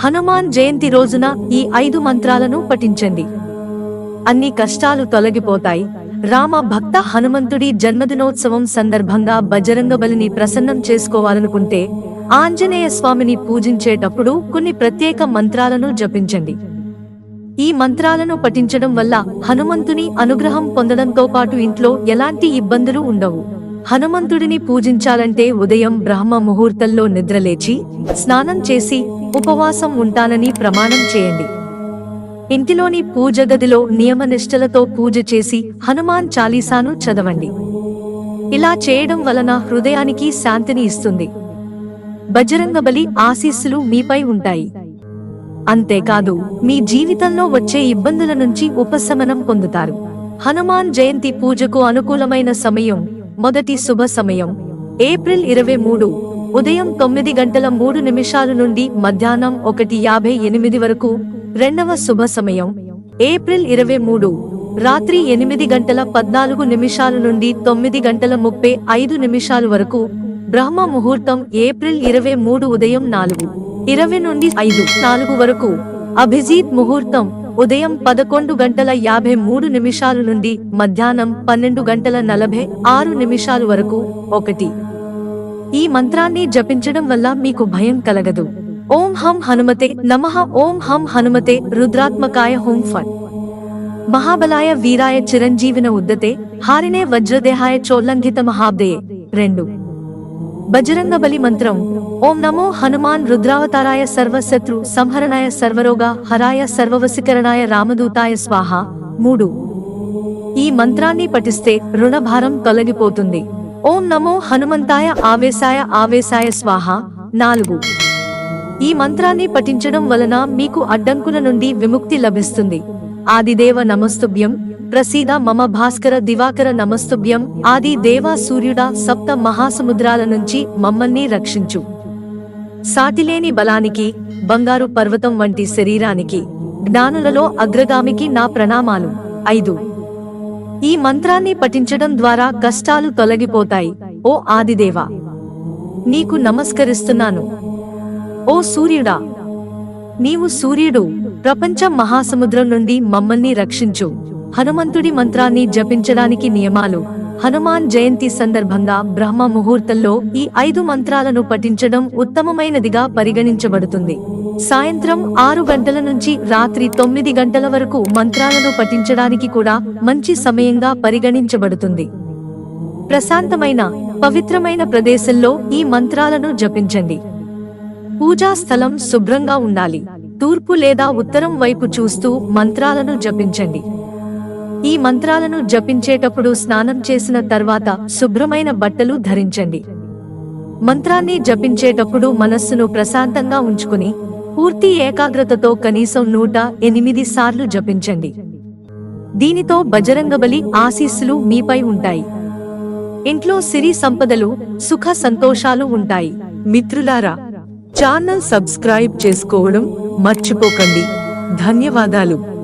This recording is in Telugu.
హనుమాన్ జయంతి రోజున ఈ ఐదు మంత్రాలను పఠించండి. అన్ని కష్టాలు తొలగిపోతాయి. రామ భక్త హనుమంతుడి జన్మదినోత్సవం సందర్భంగా బజరంగబలిని ప్రసన్నం చేసుకోవాలనుకుంటే ఆంజనేయ స్వామిని పూజించేటప్పుడు కొన్ని ప్రత్యేక మంత్రాలను జపించండి. ఈ మంత్రాలను పఠించడం వల్ల హనుమంతుని అనుగ్రహం పొందడంతో పాటు ఇంట్లో ఎలాంటి ఇబ్బందులు ఉండవు. హనుమంతుడిని పూజించాలంటే ఉదయం బ్రహ్మ ముహూర్తంలో నిద్రలేచి స్నానం చేసి ఉపవాసం ఉంటానని ప్రమాణం చేయండి. ఇంటిలోని పూజ గదిలో నియమనిష్టలతో పూజ చేసి హనుమాన్ చాలీసాను చదవండి. ఇలా చేయడం వలన హృదయానికి శాంతిని ఇస్తుంది. బజరంగబలి ఆశీస్సులు మీపై ఉంటాయి. అంతేకాదు మీ జీవితంలో వచ్చే ఇబ్బందుల నుంచి ఉపశమనం పొందుతారు. హనుమాన్ జయంతి పూజకు అనుకూలమైన సమయం మొదటి శుభ సమయం. ఏప్రిల్ ఇరవై మూడు. ఉదయం తొమ్మిది గంటల మూడు నిమిషాల నుండి మధ్యాహ్నం ఒకటి యాభై ఎనిమిది వరకు రెండవ శుభ సమయం. ఏప్రిల్ ఇరవై మూడు రాత్రి ఎనిమిది గంటల పద్నాలుగు నిమిషాల నుండి తొమ్మిది గంటల ముప్పై ఐదు నిమిషాల వరకు బ్రహ్మ ముహూర్తం ఏప్రిల్ ఇరవై మూడు ఉదయం నాలుగు ఇరవై నుండి ఐదు నాలుగు వరకు. అభిజిత్ ముహూర్తం ఉదయం పదకొండు గంటల యాభై మూడు నిమిషాల నుండి మధ్యాహ్నం పన్నెండు గంటల నలభై ఆరు నిమిషాల వరకు. ఒకటి ఈ మంత్రాన్ని జపించడం వల్ల మీకు భయం కలగదు. ఓం హం హనుమతే నమః ఓం హం హనుమతే రుద్రాత్మకాయ హోం ఫట్ మహాబలాయ వీరాయ చిరంజీవిన ఉద్దతే హారినే వజ్రదేహాయ చోల్లంఘిత మహాబ్దే రెండు. బజరంగబలి మంత్రం. ఓం నమో హనుమాన్ రుద్రావతారాయ సర్వశత్రు సంహరణాయ సర్వరోగ హరాయ సర్వవశీకరణాయ రామదూతాయ స్వాహ. మూడు. ఈ మంత్రాన్ని పఠిస్తే రుణభారం తొలగిపోతుంది. ఓం నమో హనుమంతాయ ఆవేశాయ ఆవేశాయ స్వాహ. నాలుగు. ఈ మంత్రాన్ని పఠించడం వలన మీకు అడ్డంకుల నుండి విముక్తి లభిస్తుంది. ఆదిదేవ నమస్తుభ్యం. ప్రసీద మమ భాస్కర దివాకర నమస్తుభ్యం. ఆది దేవా సూర్యుడా సప్త మహాసముద్రాల నుంచి మమ్మల్ని రక్షించు. సాటిలేని బలానికి బంగారు పర్వతం వంటి శరీరానికి జ్ఞానులలో అగ్రగామికి నా ప్రణామాలు. ఐదు. ఈ మంత్రాన్ని పఠించడం ద్వారా కష్టాలు తొలగిపోతాయి. ఓ ఆదిదేవా నీకు నమస్కరిస్తున్నాను. ఓ సూర్యుడా నీవు సూర్యుడు ప్రపంచ మహాసముద్రం నుండి మమ్మల్ని రక్షించు. హనుమంతుడి మంత్రాన్ని జపించడానికి నియమాలు. హనుమాన్ జయంతి సందర్భంగా బ్రహ్మ ముహూర్తంలో ఈ ఐదు మంత్రాలను పఠించడం ఉత్తమమైనదిగా పరిగణించబడుతుంది. సాయంత్రం ఆరు గంటల నుంచి రాత్రి తొమ్మిది గంటల వరకు మంత్రాలను పఠించడానికి కూడా మంచి సమయంగా పరిగణించబడుతుంది. ప్రశాంతమైన పవిత్రమైన ప్రదేశంలో ఈ మంత్రాలను జపించండి. పూజా స్థలం శుభ్రంగా ఉండాలి. తూర్పు లేదా ఉత్తరం వైపు చూస్తూ మంత్రాలను జపించండి. ఈ మంత్రాలను జపించేటప్పుడు స్నానం చేసిన తర్వాత శుభ్రమైన బట్టలు ధరించండి. మంత్రాన్ని జపించేటప్పుడు మనస్సును ప్రశాంతంగా ఉంచుకుని పూర్తి ఏకాగ్రతతో కనీసం నూట ఎనిమిది సార్లు జపించండి. దీనితో బజరంగబలి ఆశీస్సులు మీపై ఉంటాయి. ఇంట్లో సిరి సంపదలు సుఖ సంతోషాలు ఉంటాయి. మిత్రులారా ఛానల్ సబ్స్క్రైబ్ చేసుకోవడం మర్చిపోకండి. ధన్యవాదాలు.